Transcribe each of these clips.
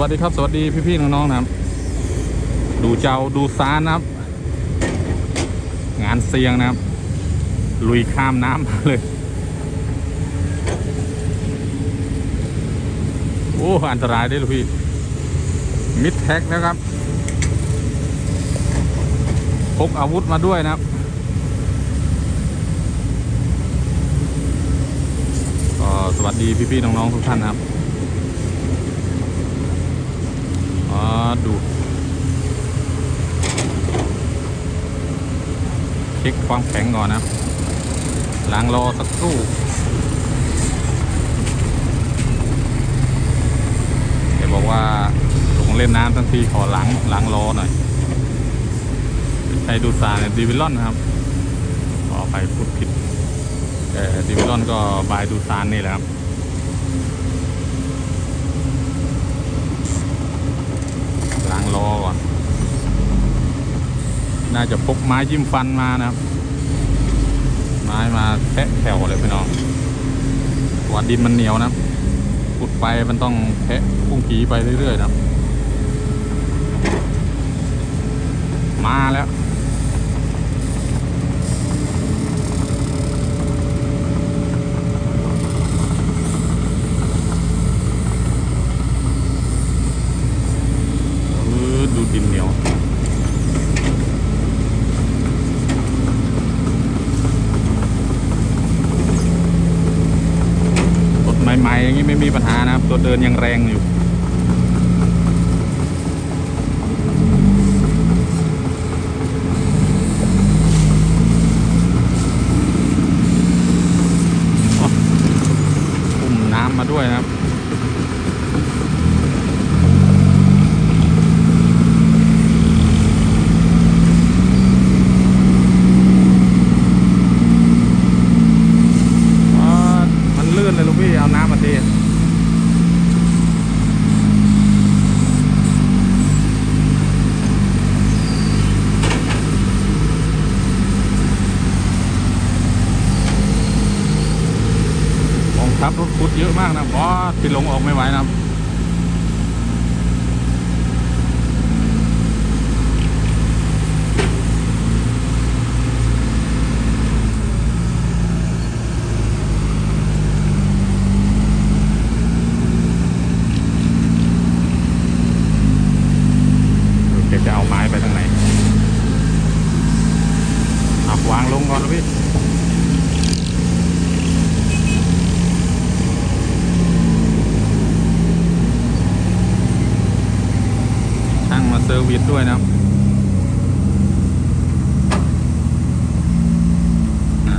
วัสดีครับ สวัสดีพี่ๆน้องๆนะครับ ดูเจ้าดูซานนะครับ งานเซียงนะครับ ลุยข้ามน้ำมาเลยโอ้อันตรายด้ลูกพี่มิดแท็กนะครับพกอาวุธมาด้วยนะครับ ก็สวัสดีพี่ๆน้องๆทุกท่านนะครับ อ๋อดู เช็คความแข็งก่อนนะครับล้างรอสักครู่เดี๋ยวบอกว่าลงเล่นน้ำทั้งทีขอล้างล้างรอหน่อยใช้ดูซาเนี่ยดีวิลลอนนะครับขอไปพูดผิดแต่ดีวิลลอนก็บายดูซานนี่แหละครับ ล้างล้อก่อน น่าจะพกไม้จิ้มฟันมานะครับ ไม้มาแทะแถวเลยพี่น้องกว่าดินมันเหนียวนะขุดไปมันต้องแทะพุ่งผีไปเรื่อยๆนะมาแล้ว เออดูดินเหนียวายอย่างนี้ไม่มีปัญหานะครับ ตัวเดินยังแรงอยู่อุ้มน้ำมาด้วยนะครับ อ๋อมั นเลยลุงพี่ เอาน้ำมาเทกองทับรถคุดเยอะมากนะบอสที่ลงออกไม่ไหวนะครับ เดี๋ยวจะเอาไม้ไปทางไหน เอาวางลงก่อนนะพี่ช่างมาเซอร์วิสด้วยนะครับนะ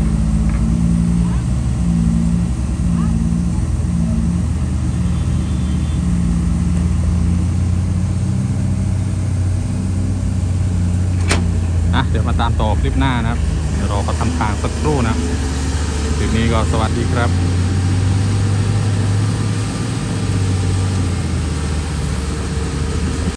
่ะเดี๋ยวมาตามต่อคลิปหน้านะครับเดี๋ยวรอเขาทำทางสักครู่นะคลิปนี้ก็สวัสดีครับ